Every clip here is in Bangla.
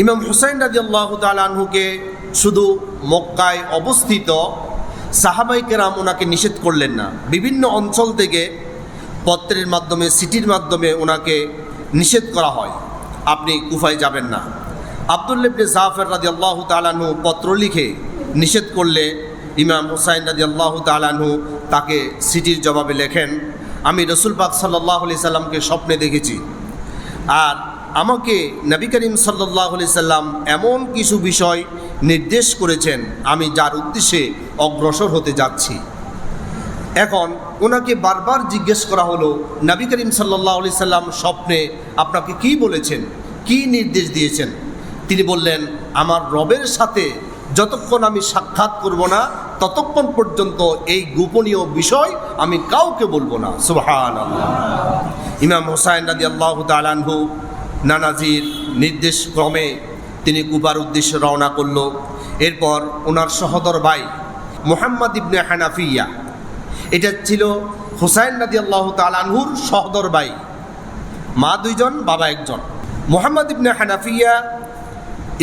ইমাম হুসাইন রাজি আল্লাহ তালহুকে শুধু মক্কায় অবস্থিত সাহাবাই কেরাম ওনাকে নিষেধ করলেন না। বিভিন্ন অঞ্চল থেকে পত্রের মাধ্যমে সিটির মাধ্যমে ওনাকে নিষেধ করা হয়। আপনি কুফায় যাবেন না। আবদুল্লেবনে জাফর রাজি আল্লাহ তালাহু পত্র লিখে নিষেধ করলে ইমাম হুসাইন রাজি আল্লাহ তালাহু তাকে সিটির জবাবে লেখেন, আমি রসুল পাক সাল্লাহ আলি সাল্লামকে স্বপ্নে দেখেছি। আর আমাকে নবী করিম সাল্লাহ সাল্লাম এমন কিছু বিষয় নির্দেশ করেছেন, আমি যার উদ্দেশ্যে অগ্রসর হতে যাচ্ছি। এখন ওনাকে বারবার জিজ্ঞেস করা হলো, নবী করিম সাল্লাহ আলি সাল্লাম স্বপ্নে আপনাকে কি বলেছেন? কি নির্দেশ দিয়েছেন? তিনি বললেন, আমার রবের সাথে যতক্ষণ আমি সাক্ষাৎ করব না, ততক্ষণ পর্যন্ত এই গোপনীয় বিষয় আমি কাউকে বলব না। সুবহান ইমাম হোসাইন রাজি আল্লাহ তালানহু নানাজির নির্দেশ ক্রমে তিনি কুবার উদ্দেশ্যে রওনা করল। এরপর ওনার সহদর ভাই মোহাম্মদ ইবনে হানাফিয়া, এটা ছিল হুসাইন রাজি আল্লাহ তালানহুর সহদর ভাই। মা দুইজন, বাবা একজন। মোহাম্মদ ইবনে হানাফিয়া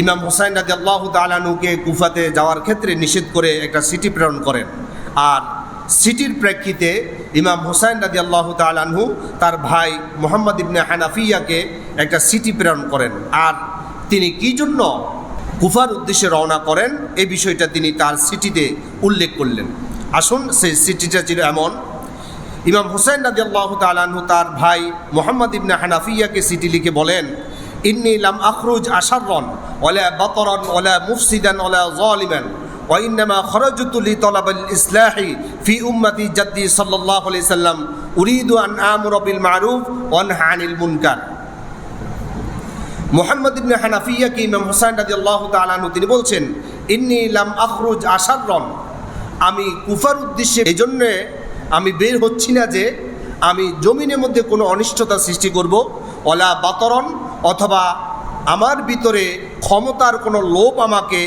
ইমাম হুসাইন রাজি আল্লাহ তালানুকে কুফাতে যাওয়ার ক্ষেত্রে নিষেধ করে একটা সিটি প্রেরণ করেন। আর সিটির প্রেক্ষিতে ইমাম হুসাইন রাজি আল্লাহ তালানহু তার ভাই মোহাম্মদ ইবনে হানাফিয়াকে একটা সিটি প্রেরণ করেন। আর তিনি কি জন্য কুফার উদ্দেশ্যে রওনা করেন এই বিষয়টা তিনি তার সিটিতে উল্লেখ করলেন। আসুন, সেই সিটিটা ছিল এমন, ইমাম হুসাইন রাজি আল্লাহ তালানহু তার ভাই মোহাম্মদ ইবনে হানাফিয়াকে সিটি লিখে বলেন, ইন্নি লাম আখরুজ আশাররন ওলা বাতরন ওলা মুফসিদান ওলা জালিমান। ওয়াইনামা খরজুতুলি তলাবল ইসলাহি ফি উম্মতি জাদ্দি সাল্লাহ আলি সাল্লাম উরিদু আন আমরবিল মারুফ ওয়ান হানিল মুনকার মোহাম্মদ ইবনে হানাফিয়া কি ইমাম হোসাইন রাজি আল্লাহ তালানু তিনি বলছেন, ইন্নি লাম আখরুজ আশাররম। আমি কুফার উদ্দেশ্যে, এই জন্যে আমি বের হচ্ছি না যে আমি জমিনের মধ্যে কোনো অনিষ্টতা সৃষ্টি করব অলা বাতরণ, অথবা আমার ভিতরে ক্ষমতার কোনো লোপ আমাকে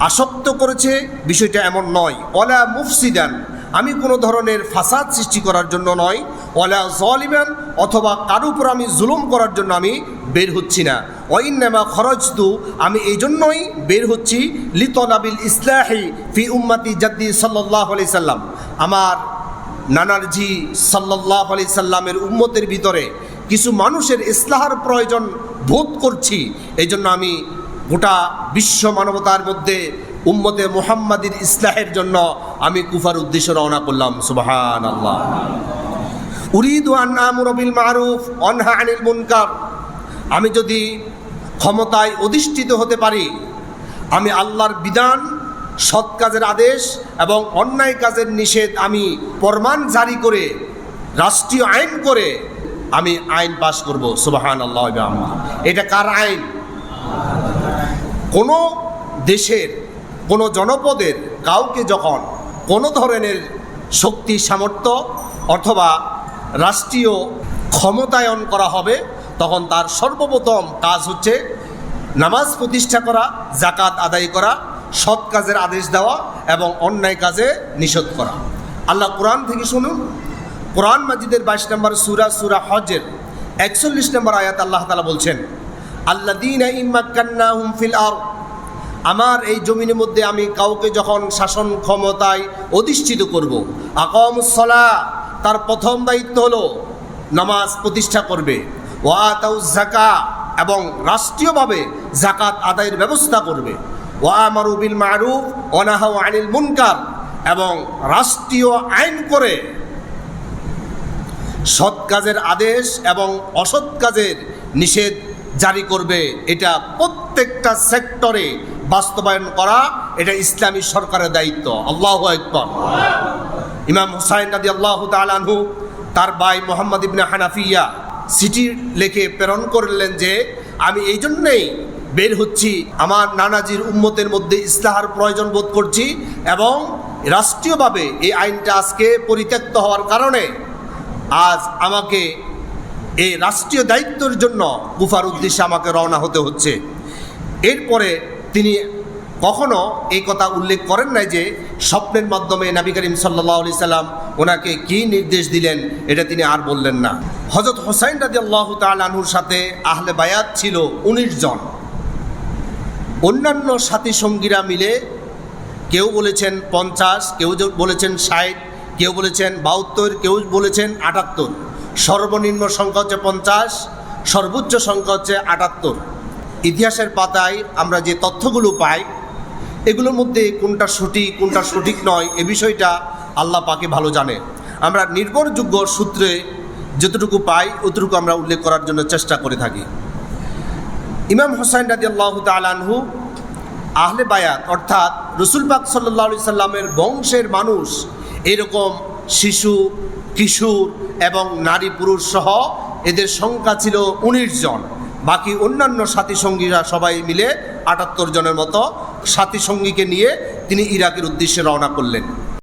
আসক্ত করেছে বিষয়টা এমন নয়। অলা মুফসিদান, আমি কোনো ধরনের ফাসাদ সৃষ্টি করার জন্য নয়। অলা জলিমান, অথবা কারও উপর আমি জুলুম করার জন্য আমি বের হচ্ছি না। ওয়াইন্নামা খরচতু আমি এই জন্যই বের হচ্ছি। লিতলাবিল ইসলাহি ফি উম্মাতি জাদ্দি সাল্লাহ আলি সাল্লাম। আমার নানারজি সাল্লাহ আলি সাল্লামের উম্মতের ভিতরে কিছু মানুষের ইসলাহার প্রয়োজন বোধ করছি। এই জন্য আমি গোটা বিশ্ব মানবতার মধ্যে উম্মতে মোহাম্মদের ইসলাহের জন্য আমি কুফার উদ্দেশ্যে রওনা করলাম সুবাহান আল্লাহ উরিদ আন আমরবিল মারুফ, অনহা আনিল মুনকার। আমি যদি ক্ষমতায় অধিষ্ঠিত হতে পারি, আমি আল্লাহর বিধান, সৎ কাজের আদেশ এবং অন্যায় কাজের নিষেধ আমি প্রমাণ জারি করে, রাষ্ট্রীয় আইন করে আমি আইন পাশ করব সুবাহান আল্লাহ এটা কার আইন? কোনো দেশের, কোনো জনপদের কাউকে যখন কোনো ধরনের শক্তি, সামর্থ্য অথবা রাষ্ট্রীয় ক্ষমতায়ন করা হবে, তখন তার সর্বপ্রথম কাজ হচ্ছে নামাজ প্রতিষ্ঠা করা জাকাত আদায় করা, সৎ কাজের আদেশ দেওয়া এবং অন্যায় কাজে নিষেধ করা। আল্লাহ কোরআন থেকে শুনুন। কোরআন মাজিদের বাইশ নম্বর সুরা সুরা হজের একচল্লিশ নম্বর আয়াত আল্লাহ তালা বলছেন আমার এই জমিনের মধ্যে আমি কাউকে যখন শাসন ক্ষমতায় অধিষ্ঠিত করব আকম সলা তার প্রথম দায়িত্ব হলো নামাজ প্রতিষ্ঠা করবে ওয়াতাউ জাকা এবং রাষ্ট্রীয়ভাবে জাকাত আদায়ের ব্যবস্থা করবে। ওয়া মারুবিল মারুফ অনাহাও আনিল মুনকার, এবং রাষ্ট্রীয় আইন করে সৎ কাজের আদেশ এবং অসৎ কাজের নিষেধ জারি করবে, এটা প্রত্যেকটা সেক্টরে বাস্তবায়ন করা, এটা ইসলামী সরকারের দায়িত্ব। আল্লাহ একবার ইমাম হুসাইন নাদি আল্লাহ তালানহু তার ভাই মোহাম্মদ ইবনে হানাফিয়া সিটি লেখে প্রেরণ করলেন যে, আমি এই জন্যেই বের হচ্ছি, আমার নানাজির উম্মতের মধ্যে ইসলাহার প্রয়োজন বোধ করছি এবং রাষ্ট্রীয়ভাবে এই আইনটা আজকে পরিত্যক্ত হওয়ার কারণে আজ আমাকে এই রাষ্ট্রীয় দায়িত্বের জন্য গুফার উদ্দেশ্যে আমাকে রওনা হতে হচ্ছে। এরপরে তিনি কখনো এই কথা উল্লেখ করেন নাই যে স্বপ্নের মাধ্যমে নবী করিম সাল্লাহ আলি সাল্লাম ওনাকে কি নির্দেশ দিলেন, এটা তিনি আর বললেন না। হজরত হোসাইন রাজি আল্লাহ তালুর সাথে আহলে বায়াত ছিল উনিশ জন। অন্যান্য সাথী সঙ্গীরা মিলে কেউ বলেছেন পঞ্চাশ, কেউ বলেছেন ষাট, কেউ বলেছেন বাহাত্তর, কেউ বলেছেন আটাত্তর। সর্বনিম্ন সংখ্যা হচ্ছে পঞ্চাশ, সর্বোচ্চ সংখ্যা হচ্ছে আটাত্তর। ইতিহাসের পাতায় আমরা যে তথ্যগুলো পাই, এগুলোর মধ্যে কোনটা সঠিক কোনটা সঠিক নয়, এ বিষয়টা আল্লাহ পাকে ভালো জানে। আমরা নির্ভরযোগ্য সূত্রে যতটুকু পাই, অতটুকু আমরা উল্লেখ করার জন্য চেষ্টা করে থাকি। ইমাম হোসাইন রাজি আল্লাহ তালানহু আহলে বায়াত, অর্থাৎ রসুল পাক সাল্লাহ আলি সাল্লামের বংশের মানুষ এরকম শিশু, কিশোর এবং নারী পুরুষ সহ এদের সংখ্যা ছিল উনিশ জন। বাকি অন্যান্য সাথী সঙ্গীরা সবাই মিলে আটাত্তর জনের মতো সাথী সঙ্গীকে নিয়ে তিনি ইরাকের উদ্দেশ্যে রওনা করলেন।